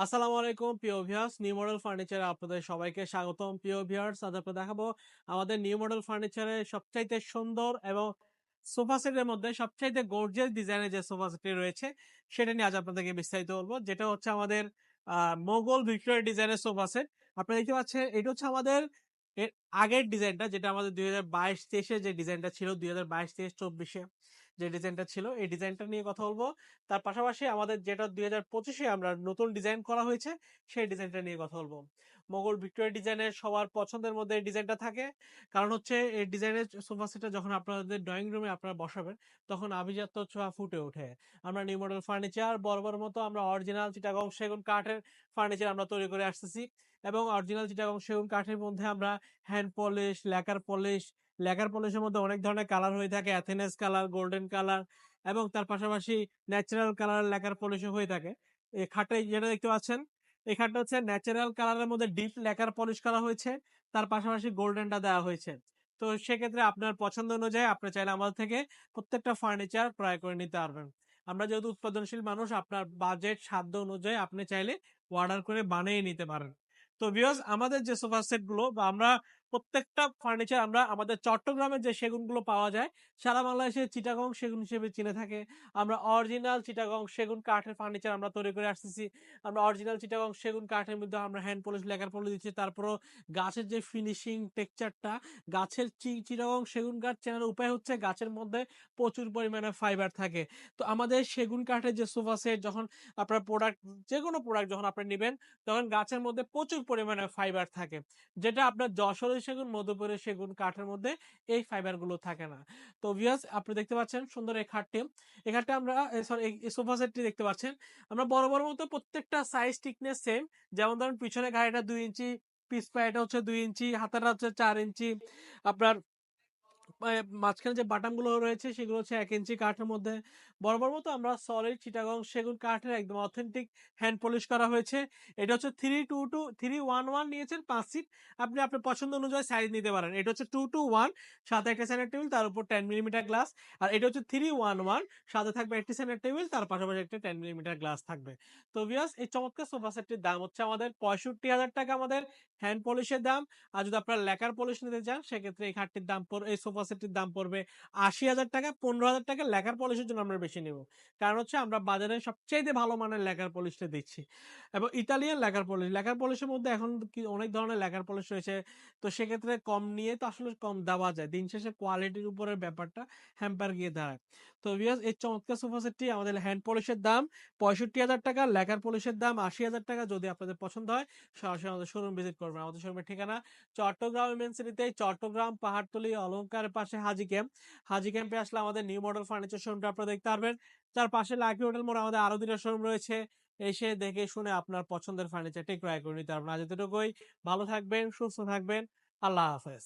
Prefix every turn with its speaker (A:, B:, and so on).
A: আসসালামু আলাইকুম প্রিয় ভিউয়ার্স নিউ মডেল ফার্নিচারে আপনাদের সবাইকে স্বাগতম। প্রিয় ভিউয়ার্স আজ আপনাদের দেখাবো আমাদের নিউ মডেল ফার্নিচারে সবচাইতে সুন্দর এবং সোফা সেটের মধ্যে সবচাইতে গর্জিয়াস ডিজাইনের যে সোফা সেটটি রয়েছে, সেটা নিয়ে আজ আপনাদেরকে বিস্তারিত বলব। যেটা হচ্ছে আমাদের মোগল ভিক্টোরিয়া ডিজাইনের সোফা সেট। আপনারা দেখতে পাচ্ছেন, এটা হচ্ছে আমাদের এর আগের ডিজাইনটা যেটা আমাদের দুই হাজার বাইশ তেইশে যে ডিজাইনটা ছিল, দুই হাজার বাইশ তেইশ চব্বিশে। যে ডিজাইনটা ছিল, এই ডিজাইনটা নিয়ে কথা বলব। তার পাশাপাশি আমাদের যেটা দুই হাজার পঁচিশে আমরা নতুন ডিজাইন করা হয়েছে, সেই ডিজাইনটা নিয়ে কথা বলব। মোগল ভিক্টোরিয়া ডিজাইনের সবার পছন্দের মধ্যে এই ডিজাইনটা থাকে। কারণ হচ্ছে এই ডিজাইনের সোফা সেটটা যখন আপনাদের ড্রয়িং রুমে আপনারা বসাবেন, তখন আভিজাত্য ছোঁয়া ফুটে ওঠে। আমরা নিউ মডেল ফার্নিচার বরাবর মতো আমরা অরিজিনাল চিটাগং সেগুন কাঠের ফার্নিচার আমরা তৈরি করে আসতেছি। এবং অরিজিনাল চিটাগং সেগুন কাঠের মধ্যে আমরা hand polish lacquer polish lacquer পলিশের মধ্যে অনেক ধরনের কালার হয়ে থাকে অ্যাথেনেস কালার গোল্ডেন কালার এবং তার পাশাপাশি ন্যাচারাল কালার ল্যাকার পলিশও হয়ে থাকে। এই খাটে যেটা দেখতে পাচ্ছেন এই খাটটা হচ্ছে ন্যাচারাল কালারের মধ্যে ডিপ লেকার পলিশ করা হয়েছে। তার পাশাপাশি গোল্ডেনটা দেওয়া হয়েছে। তো সেক্ষেত্রে আপনার পছন্দ অনুযায়ী আপনি চাইলে আমাদের থেকে প্রত্যেকটা ফার্নিচার ক্রয় করে নিতে পারবেন। আমরা যেহেতু উৎপাদনশীল মানুষ, আপনার বাজেট সাধ্য অনুযায়ী আপনি চাইলে অর্ডার করে বানিয়ে নিতে পারেন। তো বিয়স আমাদের যে সোফা সেটগুলো বা আমরা প্রত্যেকটা ফার্নিচার আমরা আমাদের চট্টগ্রামের যে সেগুনগুলো পাওয়া যায়, সারা বাংলাদেশে চিটাগং সেগুন হিসেবে চিনে থাকে। আমরা অরিজিনাল চিটাগং সেগুন কাঠের ফার্নিচার আমরা তৈরি করে আসতেছি। আমরা অরিজিনাল চিটাগং সেগুন কাঠের মধ্যে আমরা হ্যান্ড পলিশ লেখার পলিশ দিচ্ছি। তারপরও গাছের যে ফিনিশিং টেক্সচারটা গাছের চি- চিটাগং সেগুন কাঠ চেনার উপায় হচ্ছে গাছের মধ্যে প্রচুর পরিমাণে ফাইবার থাকে। তো আমাদের সেগুন কাঠের যে সোফা সেট যখন আপনার প্রোডাক্ট যে কোনো প্রোডাক্ট যখন আপনি নেবেন, তখন গাছের মধ্যে প্রচুর পরিমাণে ফাইবার থাকে। যেটা আপনার যশোরের সেগুন, মধুপুরের সেগুন, কাঠের মধ্যে এই ফাইবারগুলো থাকে না। তো ভিয়াস আপনি দেখতে পাচ্ছেন সুন্দর এই খাটটি। এই খাটটা আমরা সরি এই সোফা সেটটি দেখতে পাচ্ছেন। আমরা বড় বড় মতো প্রত্যেকটা সাইজ টিকনেস সেম যেমন ধরুন পিছনে গাড়িটা দুই ইঞ্চি পিস পায়েটা হচ্ছে দুই ইঞ্চি, হাতাটা হচ্ছে চার ইঞ্চি। আপনার মাঝখানে যে বাটামগুলো রয়েছে সেগুলো হচ্ছে এক ইঞ্চি কাঠের মধ্যে। বরাবর মতো আমরা সলিড চিটাগং সেগুন কাঠের একদম অথেন্টিক হ্যান্ড পলিশ করা হয়েছে। এটা হচ্ছে three two two three one one নিয়েছেন পাঁচ সিট আপনি আপনার পছন্দ অনুযায়ী সাইজ নিতে পারেন। এটা হচ্ছে টু টু ওয়ান সাথে একটা সেন্টার টেবিল তার উপর টেন মিলিমিটার গ্লাস আর এটা হচ্ছে থ্রি ওয়ান ওয়ান সাথে থাকবে একটি সেন্টার টেবিল তার পাশাপাশি একটা টেন মিলিমিটার গ্লাস থাকবে। তো বিয়াস এই চমৎকার সোফা সেটটির দাম হচ্ছে আমাদের পঁয়ষট্টি হাজার টাকা আমাদের হ্যান্ড পলিশের দাম। আর যদি আপনারা লেকার পলিশ নিতে চান, সেক্ষেত্রে এই খাটটির দাম এই সোফা সেটটির দাম পড়বে আশি হাজার টাকা, পনেরো হাজার টাকা লেখার পলিশের জন্য আমরা বেশি নেব। কারণ হচ্ছে আমরা বাজারে সবচেয়ে ভালো মানের লেখার পলিশটা দিচ্ছি। এবং ইতালিয়ান লেখার পলিশ লেখার পলিশের মধ্যে এখন কি অনেক ধরনের লেখার পলিশ রয়েছে। তো সেক্ষেত্রে কম নিয়ে তো আসলে কম দেওয়া যায়। দিন শেষে কোয়ালিটির উপরের ব্যাপারটা হ্যাম্পার গিয়ে দাঁড়ায়। তো বিয়াস এই চমৎকার সোফা সেটটি আমাদের হ্যান্ড পলিশের দাম পঁয়ষট্টি হাজার টাকা লেকার পলিশের দাম আশি হাজার টাকা যদি আপনাদের পছন্দ হয়, সরাসরি আমাদের শোরুম ভিজিট করবেন। আমাদের শোরুমের ঠিকানা চট্টগ্রাম মেন সিটিতে চট্টগ্রাম পাহাড়তলি অলঙ্কারের পাশে হাজি ক্যাম্প। হাজি ক্যাম্পে আসলে আমাদের নিউ মডেল ফার্নিচার শোরুমটা আপনারা দেখতে পারবেন। তার পাশে লাকি হোটেল মোড় আমাদের আরও দুটো শোরুম রয়েছে। এসে দেখে শুনে আপনার পছন্দের ফার্নিচারটি ক্রয় করে নিতে পারবেন। আজ এতটুকুই। ভালো থাকবেন, সুস্থ থাকবেন। আল্লাহ হাফেজ।